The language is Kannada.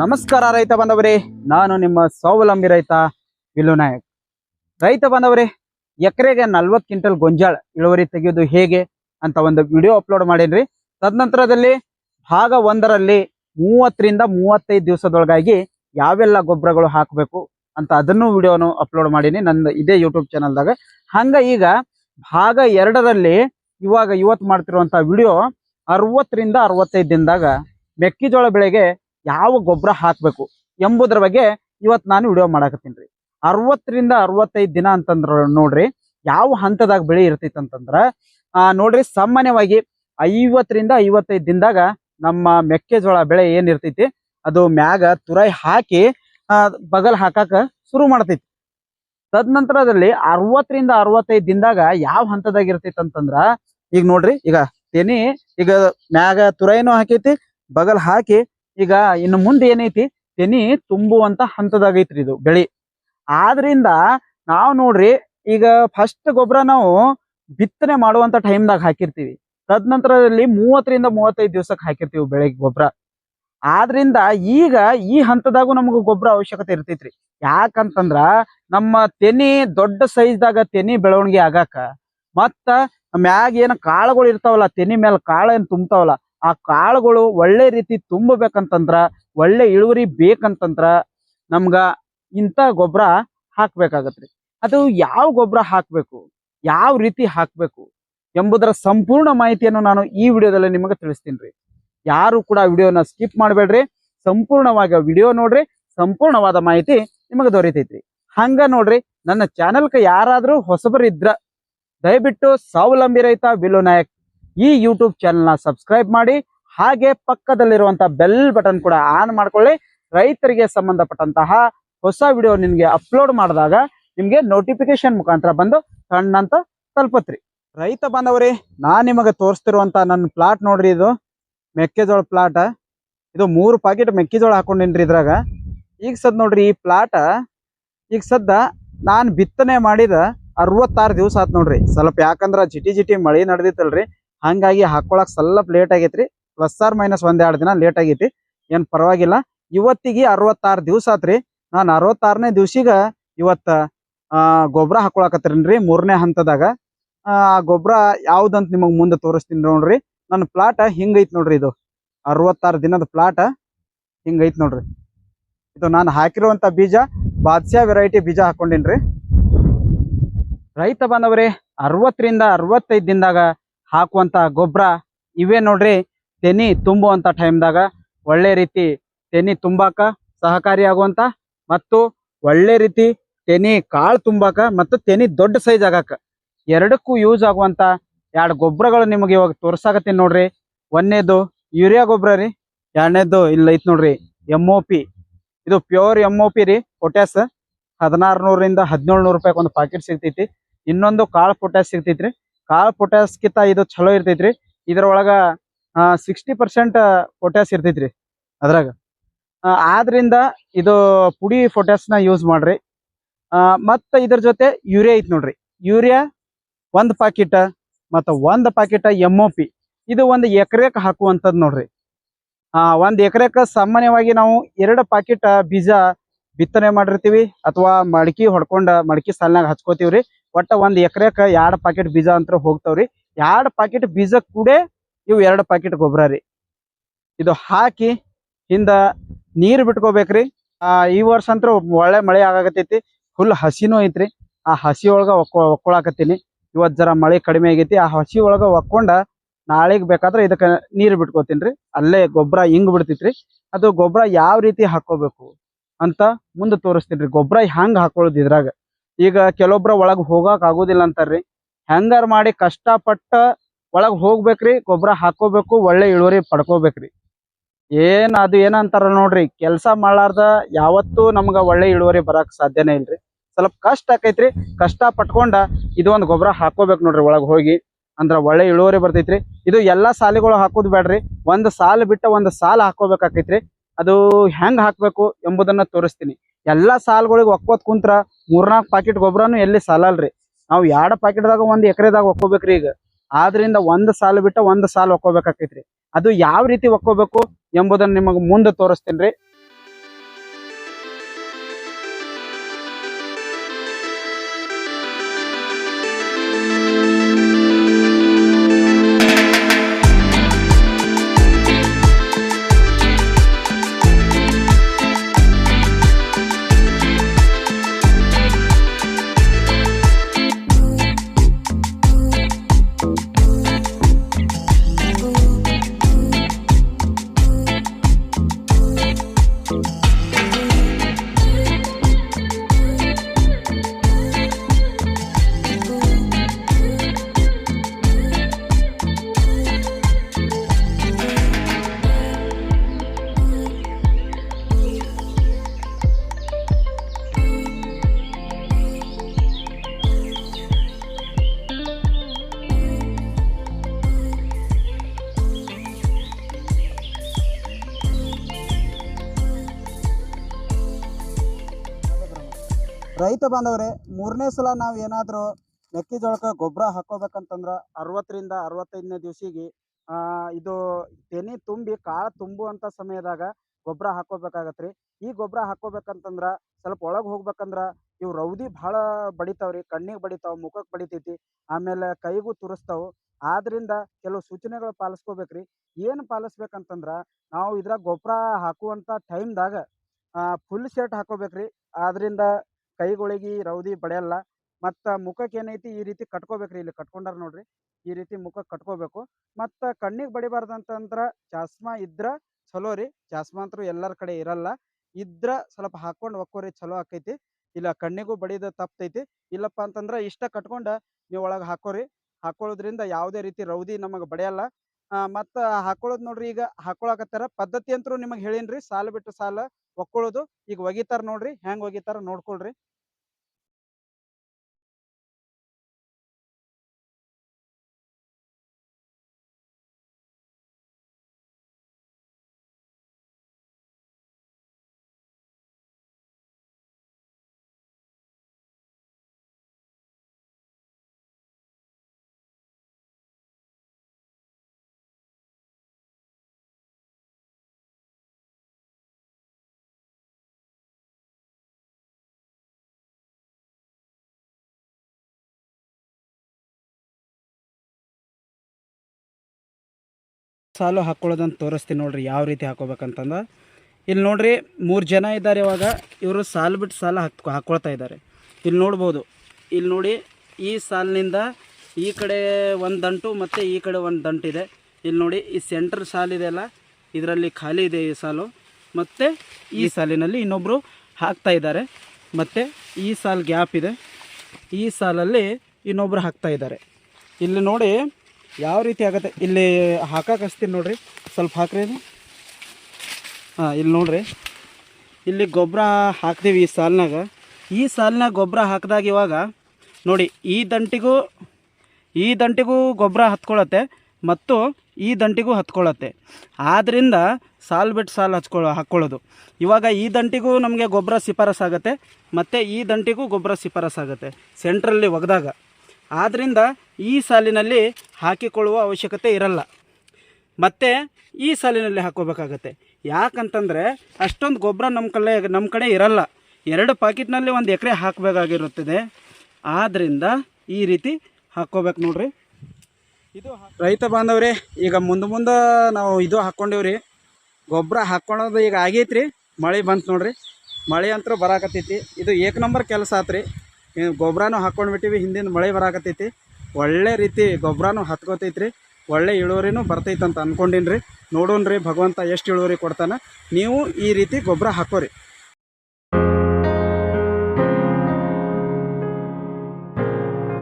ನಮಸ್ಕಾರ ರೈತ ಬಂದವರೇ ನಾನು ನಿಮ್ಮ ಸ್ವಾವಲಂಬಿ ರೈತ ವಿಲು ನಾಯಕ್. ರೈತ ಬಂದವರೇ ಎಕರೆಗೆ ನಲ್ವತ್ತು ಕ್ವಿಂಟಲ್ ಗೊಂಜಾಳ ಇಳುವರಿ ತೆಗೆಯೋದು ಹೇಗೆ ಅಂತ ಒಂದು ವಿಡಿಯೋ ಅಪ್ಲೋಡ್ ಮಾಡೇನ್ರಿ. ತದನಂತರದಲ್ಲಿ ಭಾಗ ಒಂದರಲ್ಲಿ ಮೂವತ್ತರಿಂದ ಮೂವತ್ತೈದು ದಿವಸದೊಳಗಾಗಿ ಯಾವೆಲ್ಲ ಗೊಬ್ಬರಗಳು ಹಾಕಬೇಕು ಅಂತ ಅದನ್ನು ವಿಡಿಯೋನು ಅಪ್ಲೋಡ್ ಮಾಡೀನಿ. ನನ್ನ ಇದೇ ಯೂಟ್ಯೂಬ್ ಚಾನಲ್ದಾಗ. ಹಂಗ ಈಗ ಭಾಗ ಎರಡರಲ್ಲಿ ಇವಾಗ ಇವತ್ತು ಮಾಡ್ತಿರುವಂಥ ವಿಡಿಯೋ ಅರವತ್ತರಿಂದ ಅರವತ್ತೈದು ದಿನದಾಗ ಮೆಕ್ಕೆಜೋಳ ಬೆಳೆಗೆ ಯಾವ ಗೊಬ್ಬರ ಹಾಕಬೇಕು ಎಂಬುದರ ಬಗ್ಗೆ ಇವತ್ತು ನಾನು ವಿಡಿಯೋ ಮಾಡಾಕತ್ತೀನಿ ರೀ. ಅರವತ್ತರಿಂದ ಅರವತ್ತೈದು ದಿನ ಅಂತಂದ್ರ ನೋಡ್ರಿ ಯಾವ ಹಂತದಾಗ ಬೆಳೆ ಇರ್ತೈತೆ ಅಂತಂದ್ರ ಆ, ನೋಡ್ರಿ ಸಾಮಾನ್ಯವಾಗಿ ಐವತ್ತರಿಂದ ಐವತ್ತೈದು ದಿನದಾಗ ನಮ್ಮ ಮೆಕ್ಕೆಜೋಳ ಬೆಳೆ ಏನಿರ್ತೈತಿ ಅದು ಮ್ಯಾಗ ತುರಾಯಿ ಹಾಕಿ ಬಗಲ್ ಹಾಕಾಕ ಶುರು ಮಾಡ್ತೈತಿ. ತದನಂತರದಲ್ಲಿ ಅರವತ್ತರಿಂದ ಅರವತ್ತೈದು ದಿನದಾಗ ಯಾವ ಹಂತದಾಗ ಇರ್ತೈತಿ ಅಂತಂದ್ರ ಈಗ ನೋಡ್ರಿ ಈಗ ತೆನಿ, ಈಗ ಮ್ಯಾಗ ತುರಾಯಿನೂ ಹಾಕೈತಿ, ಬಗಲ್ ಹಾಕಿ ಈಗ ಇನ್ನು ಮುಂದೆ ಏನೈತಿ? ತೆನಿ ತುಂಬುವಂತ ಹಂತದಾಗ ಐತ್ರಿ ಇದು ಬೆಳಿ. ಆದ್ರಿಂದ ನಾವು ನೋಡ್ರಿ, ಈಗ ಫಸ್ಟ್ ಗೊಬ್ಬರ ನಾವು ಬಿತ್ತನೆ ಮಾಡುವಂತ ಟೈಮ್ದಾಗ ಹಾಕಿರ್ತೀವಿ. ತದನಂತರದಲ್ಲಿ ಮೂವತ್ತರಿಂದ ಮೂವತ್ತೈದು ದಿವಸಕ್ಕೆ ಹಾಕಿರ್ತೀವಿ ಬೆಳೆಗೆ ಗೊಬ್ಬರ ಆದ್ರಿಂದ ಈಗ ಈ ಹಂತದಾಗೂ ನಮಗ ಗೊಬ್ಬರ ಅವಶ್ಯಕತೆ ಇರ್ತೈತ್ರಿ. ಯಾಕಂತಂದ್ರ ನಮ್ಮ ತೆನಿ ದೊಡ್ಡ ಸೈಜ್ದಾಗ ತೆನಿ ಬೆಳವಣಿಗೆ ಆಗಾಕ ಮತ್ತ ಮ್ಯಾಗ ಏನ್ ಕಾಳುಗಳು ಇರ್ತಾವಲ್ಲ, ತೆನಿ ಮೇಲೆ ಕಾಳು ಏನ್ ತುಂಬ್ತಾವಲ್ಲ ಆ ಕಾಳುಗಳು ಒಳ್ಳೆ ರೀತಿ ತುಂಬಬೇಕಂತಂದ್ರ, ಒಳ್ಳೆ ಇಳುವರಿ ಬೇಕಂತಂದ್ರ ನಮ್ಗ ಇಂಥ ಗೊಬ್ಬರ ಹಾಕ್ಬೇಕಾಗತ್ರಿ. ಅದು ಯಾವ ಗೊಬ್ಬರ ಹಾಕ್ಬೇಕು, ಯಾವ ರೀತಿ ಹಾಕ್ಬೇಕು ಎಂಬುದರ ಸಂಪೂರ್ಣ ಮಾಹಿತಿಯನ್ನು ನಾನು ಈ ವಿಡಿಯೋದಲ್ಲಿ ನಿಮಗೆ ತಿಳಿಸ್ತೀನಿ ರೀ ಯಾರು ಕೂಡ ವಿಡಿಯೋನ ಸ್ಕಿಪ್ ಮಾಡಬೇಡ್ರಿ, ಸಂಪೂರ್ಣವಾಗಿ ವಿಡಿಯೋ ನೋಡ್ರಿ, ಸಂಪೂರ್ಣವಾದ ಮಾಹಿತಿ ನಿಮಗೆ ದೊರೀತೈತ್ರಿ. ಹಂಗ ನೋಡ್ರಿ, ನನ್ನ ಚಾನೆಲ್ಗೆ ಯಾರಾದ್ರೂ ಹೊಸಬರಿದ್ರ, ದಯವಿಟ್ಟು ಸ್ವಾವಲಂಬಿ ರೈತ ಬಿಲ್ಲು ನಾಯಕ್ ಈ ಯೂಟ್ಯೂಬ್ ಚಾನೆಲ್ನ ಸಬ್ಸ್ಕ್ರೈಬ್ ಮಾಡಿ, ಹಾಗೆ ಪಕ್ಕದಲ್ಲಿರುವಂತಹ ಬೆಲ್ ಬಟನ್ ಕೂಡ ಆನ್ ಮಾಡ್ಕೊಳ್ಳಿ. ರೈತರಿಗೆ ಸಂಬಂಧಪಟ್ಟಂತಹ ಹೊಸ ವಿಡಿಯೋ ನಿಮಗೆ ಅಪ್ಲೋಡ್ ಮಾಡಿದಾಗ ನಿಮ್ಗೆ ನೋಟಿಫಿಕೇಶನ್ ಮುಖಾಂತರ ಬಂದು ಕಣ್ಣಂತ ತಲುಪತ್ರಿ. ರೈತ ಬಾಂಧವರೇ, ನಾನ್ ನಿಮಗೆ ತೋರಿಸ್ತಿರುವಂತ ನನ್ನ ಪ್ಲಾಟ್ ನೋಡ್ರಿ ಇದು. ಮೆಕ್ಕೆಜೋಳ ಪ್ಲಾಟ್ ಇದು ಮೂರು ಪಾಕೆಟ್ ಮೆಕ್ಕೆಜೋಳ ಹಾಕೊಂಡಿನ್ರಿ ಇದ್ರಾಗ. ಈಗ ಸದ್ ನೋಡ್ರಿ ಈ ಪ್ಲಾಟ್ ಈಗ ಸದ್ದ ನಾನ್ ಬಿತ್ತನೆ ಮಾಡಿದ ಅರವತ್ತಾರು ದಿವಸ ಆತ್ ನೋಡ್ರಿ. ಸ್ವಲ್ಪ ಯಾಕಂದ್ರ ಜಿಟಿ ಜಿಟಿ ಮಳಿ ನಡೆದಿತ್ತಲ್ರಿ ಹಂಗಾಗಿ ಹಾಕೊಳಕ್ ಸ್ವಲ್ಪ ಲೇಟ್ ಆಗೈತ್ರಿ. ಪ್ಲಸ್ ಆರ್ ಮೈನಸ್ ಒಂದ್ ಎರಡು ದಿನ ಲೇಟ್ ಆಗೈತಿ. ಏನ್ ಪರವಾಗಿಲ್ಲ. ಇವತ್ತಿಗೆ ಅರವತ್ತಾರು ದಿವಸ ಆತ್ರಿ. ನಾನು ಅರವತ್ತಾರನೇ ದಿವ್ಸಿಗ ಇವತ್ತ ಗೊಬ್ಬರ ಹಾಕೊಳಕತ್ತೀನ್ರಿ ಮೂರನೇ ಹಂತದಾಗ. ಆ ಗೊಬ್ಬರ ಯಾವ್ದಂತ ನಿಮಗ್ ಮುಂದೆ ತೋರಿಸ್ತೀನಿ ನೋಡ್ರಿ. ನನ್ನ ಪ್ಲಾಟ್ ಹಿಂಗೈತ್ ನೋಡ್ರಿ ಇದು. ಅರವತ್ತಾರು ದಿನದ ಪ್ಲಾಟ್ ಹಿಂಗೈತ್ ನೋಡ್ರಿ. ಇದು ನಾನು ಹಾಕಿರುವಂತ ಬೀಜ, ಬಾದ್ಶಾ ವೆರೈಟಿ ಬೀಜ ಹಾಕೊಂಡಿನ್ರಿ. ರೈತ ಬಾಂಧವರೇ, ಅರವತ್ತರಿಂದ ಅರವತ್ತೈದು ದಿನದಾಗ ಹಾಕುವಂತ ಗೊಬ್ಬರ ಇವೇ ನೋಡ್ರಿ. ತೆನಿ ತುಂಬುವಂತ ಟೈಮ್ದಾಗ ಒಳ್ಳೆ ರೀತಿ ತೆನಿ ತುಂಬಾಕ ಸಹಕಾರಿಯಾಗುವಂತ ಮತ್ತು ಒಳ್ಳೆ ರೀತಿ ತೆನಿ ಕಾಳು ತುಂಬಾಕ ಮತ್ತು ತೆನಿ ದೊಡ್ಡ ಸೈಜ್ ಆಗಾಕ. ಎರಡಕ್ಕೂ ಯೂಸ್ ಆಗುವಂತ ಎರಡು ಗೊಬ್ಬರಗಳು ನಿಮಗೆ ಇವಾಗ ತೋರ್ಸಾಕತ್ತೀನಿ ನೋಡ್ರಿ. ಒಂದನೇದು ಯೂರಿಯಾ ಗೊಬ್ಬರ ರೀ, ಎರಡನೇದು ಇಲ್ಲ ಐತ್ ನೋಡ್ರಿ ಎಂ ಇದು ಪ್ಯೂರ್ ಎಂ ರೀ ಪೊಟ್ಯಾಸ್ ಹದಿನಾರು ನೂರರಿಂದ ಹದಿನೇಳು ನೂರು ರೂಪಾಯಿ ಒಂದು ಪಾಕೆಟ್ ಸಿಗ್ತೈತಿ. ಇನ್ನೊಂದು ಕಾಳು ಪೊಟ್ಯಾಸ್ ಸಿಗ್ತೈತ್ರಿ. ಕಾಳು ಪೊಟ್ಯಾಸ್ಕಿಂತ ಇದು ಚಲೋ ಇರ್ತೈತ್ರಿ. ಇದ್ರೊಳಗ ಸಿಕ್ಸ್ಟಿ ಪರ್ಸೆಂಟ್ ಪೊಟ್ಯಾಸ್ ಇರ್ತೈತ್ರಿ ಅದ್ರಾಗ. ಆದ್ರಿಂದ ಇದು ಪುಡಿ ಪೊಟ್ಯಾಸ್ನ ಯೂಸ್ ಮಾಡ್ರಿ. ಮತ್ತ ಇದ್ರ ಜೊತೆ ಯೂರಿಯಾ ಐತ್ ನೋಡ್ರಿ. ಯೂರಿಯಾ ಒಂದ್ ಪಾಕಿಟ್ ಮತ್ತ ಒಂದ್ ಪಾಕಿಟ್ ಎಂ ಪಿ ಇದು ಒಂದು ಎಕರೆಕ್ ಹಾಕುವಂತದ್ ನೋಡ್ರಿ. ಆ, ಒಂದ್ ಎಕರೆಕ್ ಸಾಮಾನ್ಯವಾಗಿ ನಾವು ಎರಡು ಪಾಕಿಟ್ ಬೀಜ ಬಿತ್ತನೆ ಮಾಡಿರ್ತೀವಿ ಅಥವಾ ಮಡಕಿ ಹೊಡ್ಕೊಂಡ ಮಡಕಿ ಸಾಲಿನಾಗ ಹಚ್ಕೋತೀವ್ರಿ. ಒಟ್ಟ ಒಂದ್ ಎಕರೆಕ ಎರಡ್ ಪಾಕೆಟ್ ಬೀಜ ಅಂತ ಹೋಗ್ತಾವ್ರಿ. ಎರಡ್ ಪಾಕೆಟ್ ಬೀಜ ಕೂಡ ಇವು ಎರಡು ಪಾಕೆಟ್ ಗೊಬ್ಬರ ರೀ. ಇದು ಹಾಕಿ ಹಿಂದ ನೀರ್ ಬಿಟ್ಕೋಬೇಕ್ರಿ. ಆ, ಈ ವರ್ಷ ಅಂತ ಒಳ್ಳೆ ಮಳೆ ಆಗಾಕತೈತಿ ಫುಲ್ ಹಸಿನೂ ಐತ್ರಿ. ಆ ಹಸಿ ಒಳಗ ಒಕ್ಕೊ, ಒಕ್ಕೊಳಕತ್ತೀನಿ. ಇವತ್ ಜರ ಮಳೆ ಕಡಿಮೆ ಆಗೈತಿ. ಆ ಹಸಿ ಒಳಗ ಒಕ್ಕೊಂಡ ನಾಳೆಗ್ ಬೇಕಾದ್ರೆ ಇದಕ್ಕ ನೀರ್ ಬಿಟ್ಕೋತೀನ್ರಿ. ಅಲ್ಲೇ ಗೊಬ್ಬರ ಹಿಂಗ್ ಬಿಡ್ತೈತ್ರಿ. ಅದು ಗೊಬ್ಬರ ಯಾವ ರೀತಿ ಹಾಕೋಬೇಕು ಅಂತ ಮುಂದೆ ತೋರಿಸ್ತೀನ್ರಿ. ಗೊಬ್ಬರ ಹೆಂಗ್ ಹಾಕೊಳ್ಳೋದು ಇದ್ರಾಗ. ಈಗ ಕೆಲವೊಬ್ರ ಒಳಗ್ ಹೋಗಾಕ್ ಆಗೋದಿಲ್ಲ ಅಂತಾರ್ರಿ. ಹೆಂಗಾರ ಮಾಡಿ ಕಷ್ಟಪಟ್ಟ ಒಳಗ್ ಹೋಗ್ಬೇಕ್ರಿ ಗೊಬ್ಬರ ಹಾಕೋಬೇಕು, ಒಳ್ಳೆ ಇಳುವರಿ ಪಡ್ಕೋಬೇಕ್ರಿ. ಏನ್ ಅದು ಏನಂತಾರ ನೋಡ್ರಿ, ಕೆಲ್ಸ ಮಾಡ್ಲಾರ್ದ ಯಾವತ್ತೂ ನಮ್ಗ ಒಳ್ಳೆ ಇಳುವರಿ ಬರಾಕ್ ಸಾಧ್ಯನೇ ಇಲ್ರಿ. ಸ್ವಲ್ಪ ಕಷ್ಟ ಆಕೈತ್ರಿ, ಕಷ್ಟ ಪಟ್ಕೊಂಡ ಇದು ಒಂದು ಗೊಬ್ಬರ ಹಾಕೋಬೇಕು ನೋಡ್ರಿ ಒಳಗ್ ಹೋಗಿ. ಅಂದ್ರ ಒಳ್ಳೆ ಇಳುವರಿ ಬರ್ತೈತ್ರಿ. ಇದು ಎಲ್ಲಾ ಸಾಲಿಗಳು ಹಾಕೋದ್ ಬೇಡ್ರಿ ಒಂದ್ ಸಾಲ್ ಬಿಟ್ಟ ಒಂದ್ ಸಾಲ್ ಹಾಕೋಬೇಕಾಕೈತ್ರಿ. ಅದು ಹೆಂಗ್ ಹಾಕ್ಬೇಕು ಎಂಬುದನ್ನ ತೋರಿಸ್ತೀನಿ. ಎಲ್ಲಾ ಸಾಲ್ಗಳಿಗೆ ಒಕ್ಕೋತ್ ಕುಂತ್ರ ಮೂರ್ನಾಲ್ಕು ಪಾಕೆಟ್ ಗೊಬ್ಬರನು ಎಲ್ಲಿ ಸಾಲಲ್ರಿ? ನಾವು ಎರಡ್ ಪಾಕೆಟ್ದಾಗ ಒಂದ್ ಎಕರೆದಾಗ ಒಕ್ಕೋಬೇಕ್ರಿ ಈಗ. ಆದ್ರಿಂದ ಒಂದ್ ಸಾಲ್ ಬಿಟ್ಟ ಒಂದ್ ಸಾಲ್ ಒಕ್ಕೋಬೇಕಾಕೈತ್ರಿ. ಅದು ಯಾವ ರೀತಿ ಒಕ್ಕೋಬೇಕು ಎಂಬುದನ್ನ ನಿಮಗ್ ಮುಂದೆ ತೋರಿಸ್ತೀನಿ ರೈತ ಬಾಂಧವರೇ, ಮೂರನೇ ಸಲ ನಾವು ಏನಾದರೂ ಮೆಕ್ಕೆಜೋಳಕ್ಕೆ ಗೊಬ್ಬರ ಹಾಕೋಬೇಕಂತಂದ್ರೆ ಅರವತ್ತರಿಂದ ಅರವತ್ತೈದನೇ ದಿವಸಿಗೆ ಇದು ತೆನೆ ತುಂಬಿ ಕಾಳು ತುಂಬುವಂಥ ಸಮಯದಾಗ ಗೊಬ್ಬರ ಹಾಕೋಬೇಕಾಗತ್ತೆ ಈ ಗೊಬ್ಬರ ಹಾಕೋಬೇಕಂತಂದ್ರೆ ಸ್ವಲ್ಪ ಒಳಗೆ ಹೋಗ್ಬೇಕಂದ್ರೆ ಇವು ರೌದಿ ಭಾಳ ಬಡಿತಾವ್ರಿ, ಕಣ್ಣಿಗೆ ಬಡಿತಾವೆ ಮುಖಕ್ಕೆ ಬಡಿತೈತಿ, ಆಮೇಲೆ ಕೈಗೂ ತುರಿಸ್ತಾವು. ಆದ್ರಿಂದ ಕೆಲವು ಸೂಚನೆಗಳು ಪಾಲಿಸ್ಕೋಬೇಕ್ರಿ. ಏನು ಪಾಲಿಸ್ಬೇಕಂತಂದ್ರೆ ನಾವು ಇದ್ರಾಗ ಗೊಬ್ಬರ ಹಾಕುವಂಥ ಟೈಮ್ದಾಗ ಫುಲ್ ಶರ್ಟ್ ಹಾಕೋಬೇಕ್ರಿ. ಆದ್ರಿಂದ ಕೈಗಳಿಗೆ ರೌದಿ ಬಡಿಯಲ್ಲ ಮತ್ತು ಮುಖಕ್ಕೆ ಏನೈತಿ ಈ ರೀತಿ ಕಟ್ಕೋಬೇಕ್ರಿ ಇಲ್ಲಿ ಕಟ್ಕೊಂಡಾರ ನೋಡ್ರಿ. ಈ ರೀತಿ ಮುಖ ಕಟ್ಕೋಬೇಕು. ಮತ್ತು ಕಣ್ಣಿಗೆ ಬಡಿಬಾರ್ದಂತಂದ್ರೆ ಚಾಸ್ಮಾ ಇದ್ರ ಚಲೋ ರೀ. ಚಾಸ್ಮಾ ಅಂತೂ ಎಲ್ಲರ ಕಡೆ ಇರಲ್ಲ. ಇದ್ರ ಸ್ವಲ್ಪ ಹಾಕೊಂಡು ಒಕ್ಕೋರಿ ಚಲೋ ಆಕೈತಿ. ಇಲ್ಲ ಕಣ್ಣಿಗೂ ಬಡಿದ ತಪ್ತೈತಿ. ಇಲ್ಲಪ್ಪ ಅಂತಂದ್ರೆ ಇಷ್ಟ ಕಟ್ಕೊಂಡ ನೀವು ಒಳಗೆ ಹಾಕೋರಿ. ಹಾಕೊಳ್ಳೋದ್ರಿಂದ ಯಾವುದೇ ರೀತಿ ರೌದಿ ನಮಗೆ ಬಡಿಯಲ್ಲ. ಮತ್ತು ಹಾಕೊಳ್ಳೋದು ನೋಡ್ರಿ ಈಗ ಹಾಕೊಳಕತ್ತಾರ ಪದ್ಧತಿ ಅಂತೂ ನಿಮಗೆ ಹೇಳೀನ್ರಿ. ಸಾಲು ಬಿಟ್ಟು ಸಾಲ ಒಕ್ಕೊಳ್ಳೋದು. ಈಗ ಒಗಿತಾರ ನೋಡ್ರಿ. ಹೆಂಗ್ ಒಗಿತಾರ ನೋಡ್ಕೊಳ್ರಿ. ಸಾಲು ಹಾಕ್ಕೊಳ್ಳೋದನ್ನು ತೋರಿಸ್ತೀನಿ ನೋಡ್ರಿ ಯಾವ ರೀತಿ ಹಾಕೋಬೇಕಂತಂದ. ಇಲ್ಲಿ ನೋಡ್ರಿ ಮೂರು ಜನ ಇದ್ದಾರೆ ಇವಾಗ ಇವರು ಸಾಲು ಬಿಟ್ಟು ಸಾಲ ಹಾಕ್ ಹಾಕ್ಕೊಳ್ತಾ ಇದ್ದಾರೆ. ಇಲ್ಲಿ ನೋಡ್ಬೋದು ಇಲ್ಲಿ ನೋಡಿ ಈ ಸಾಲಿನಿಂದ ಈ ಕಡೆ ಒಂದು ದಂಟು ಮತ್ತು ಈ ಕಡೆ ಒಂದು ದಂಟು ಇದೆ ಇಲ್ಲಿ ನೋಡಿ ಈ ಸೆಂಟ್ರ್ ಸಾಲಿದೆ ಅಲ್ಲ ಇದರಲ್ಲಿ ಖಾಲಿ ಇದೆ ಈ ಸಾಲು. ಮತ್ತು ಈ ಸಾಲಿನಲ್ಲಿ ಇನ್ನೊಬ್ಬರು ಹಾಕ್ತಾ ಇದ್ದಾರೆ. ಮತ್ತು ಈ ಸಾಲು ಗ್ಯಾಪ್ ಇದೆ. ಈ ಸಾಲಲ್ಲಿ ಇನ್ನೊಬ್ಬರು ಹಾಕ್ತಾ ಇದ್ದಾರೆ. ಇಲ್ಲಿ ನೋಡಿ ಯಾವ ರೀತಿ ಆಗುತ್ತೆ? ಇಲ್ಲಿ ಹಾಕಕ್ಕೆ ಹಚ್ತೀನಿ ನೋಡ್ರಿ. ಸ್ವಲ್ಪ ಹಾಕ್ರಿ ಇದು ಹಾಂ, ಇಲ್ಲಿ ನೋಡ್ರಿ. ಇಲ್ಲಿ ಗೊಬ್ಬರ ಹಾಕ್ತೀವಿ ಈ ಸಾಲಿನಾಗ. ಈ ಸಾಲಿನಾಗ ಗೊಬ್ಬರ ಹಾಕಿದಾಗ ಇವಾಗ ನೋಡಿ, ಈ ದಂಟಿಗೂ ಈ ದಂಟಿಗೂ ಗೊಬ್ಬರ ಹತ್ಕೊಳ್ಳತ್ತೆ ಮತ್ತು ಈ ದಂಟಿಗೂ ಹತ್ಕೊಳ್ಳತ್ತೆ ಆದ್ದರಿಂದ ಸಾಲು ಬಿಟ್ಟು ಸಾಲು ಹಚ್ಕೊಳ್ಳೋ ಹಾಕ್ಕೊಳ್ಳೋದು. ಇವಾಗ ಈ ದಂಟಿಗೂ ನಮಗೆ ಗೊಬ್ಬರ ಶಿಫಾರಸ್ ಆಗುತ್ತೆ, ಮತ್ತು ಈ ದಂಟಿಗೂ ಗೊಬ್ಬರ ಶಿಫಾರಸ್ ಆಗುತ್ತೆ. ಸೆಂಟ್ರಲ್ಲಿ ಒಗೆದಾಗ. ಆದ್ದರಿಂದ ಈ ಸಾಲಿನಲ್ಲಿ ಹಾಕಿಕೊಳ್ಳುವ ಅವಶ್ಯಕತೆ ಇರಲ್ಲ. ಮತ್ತು ಈ ಸಾಲಿನಲ್ಲಿ ಹಾಕೋಬೇಕಾಗತ್ತೆ ಯಾಕಂತಂದರೆ ಅಷ್ಟೊಂದು ಗೊಬ್ಬರ ನಮ್ಮ ಕಡೆ ನಮ್ಮ ಕಡೆ ಇರಲ್ಲ. ಎರಡು ಪಾಕಿಟ್ನಲ್ಲಿ ಒಂದು ಎಕರೆ ಹಾಕಬೇಕಾಗಿರುತ್ತದೆ. ಆದ್ದರಿಂದ ಈ ರೀತಿ ಹಾಕ್ಕೋಬೇಕು ನೋಡ್ರಿ. ಇದು ರೈತ ಬಾಂಧವ್ರಿ, ಈಗ ಮುಂದೆ ಮುಂದೆ ನಾವು ಇದು ಹಾಕ್ಕೊಂಡೇವ್ರಿ. ಗೊಬ್ಬರ ಹಾಕ್ಕೊಳೋದು ಈಗ ಆಗೈತ್ರಿ. ಮಳೆ ಬಂತು ನೋಡ್ರಿ. ಮಳೆ ಅಂತೂ ಬರಾಕತ್ತೈತಿ. ಇದು ಏಕ ನಂಬರ್ ಕೆಲಸ ಆತ್ರಿ. ಗೊಬ್ಬರನೂ ಹಾಕ್ಕೊಂಡ್ಬಿಟ್ಟಿವಿ ಹಿಂದಿನ ಮಳೆ ಬರಾಕತ್ತೈತಿ. ಒಳ್ಳೆ ರೀತಿ ಗೊಬ್ಬರನೂ ಹತ್ಕೋತೈತ್ರಿ. ಒಳ್ಳೆ ಇಳುವರಿನೂ ಬರ್ತೈತೆ ಅಂತ ಅಂದ್ಕೊಂಡಿನ್ರಿ ನೋಡೋಣ ರೀ ಭಗವಂತ ಎಷ್ಟು ಇಳುವರಿ ಕೊಡ್ತಾನೆ. ನೀವು ಈ ರೀತಿ ಗೊಬ್ಬರ ಹಾಕೋರಿ.